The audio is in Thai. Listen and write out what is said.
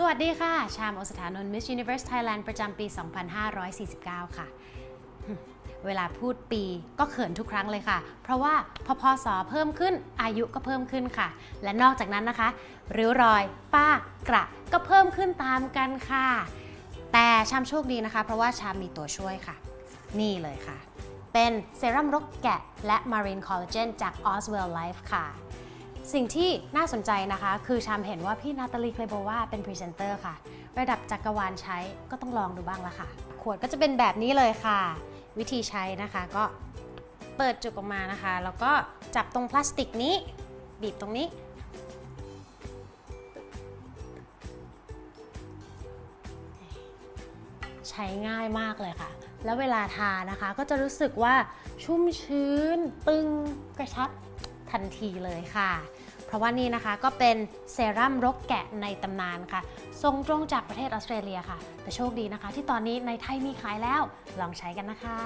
สวัสดีค่ะ ชามโอสถานนท์ Miss Universe Thailand ประจำปี 2549 ค่ะ เวลาพูดปีก็เขินทุกครั้งเลยค่ะ เพราะว่าพอพศเพิ่มขึ้นอายุก็เพิ่มขึ้นค่ะ และนอกจากนั้นนะคะ ริ้วรอย ป้ากระก็เพิ่มขึ้นตามกันค่ะ แต่ชามโชคดีนะคะ เพราะว่าชามมีตัวช่วยค่ะ นี่เลยค่ะ เป็นเซรั่มรกแกะและ Marine Collagen จาก Oswell Life ค่ะ สิ่งที่น่าสนใจนะคะ คือชามเห็นว่าพี่นาตาลีเคลโบวาเป็นพรีเซนเตอร์ค่ะ ระดับจักรวาลใช้ก็ต้องลองดูบ้างละค่ะ ขวดก็จะเป็นแบบนี้เลยค่ะ วิธีใช้นะคะก็เปิดจุกออกมานะคะ แล้วก็จับตรงพลาสติกนี้ บีบตรงนี้ ใช้ง่ายมากเลยค่ะ แล้วเวลาทานะคะก็จะรู้สึกว่าชุ่มชื้นตึงกระชับ ทันทีเลยค่ะ เพราะว่านี่นะคะก็เป็นเซรั่มรกแกะในตำนานค่ะส่งตรงจากประเทศออสเตรเลียค่ะ แต่โชคดีนะคะ ที่ตอนนี้ในไทยมีขายแล้วลองใช้กันนะคะ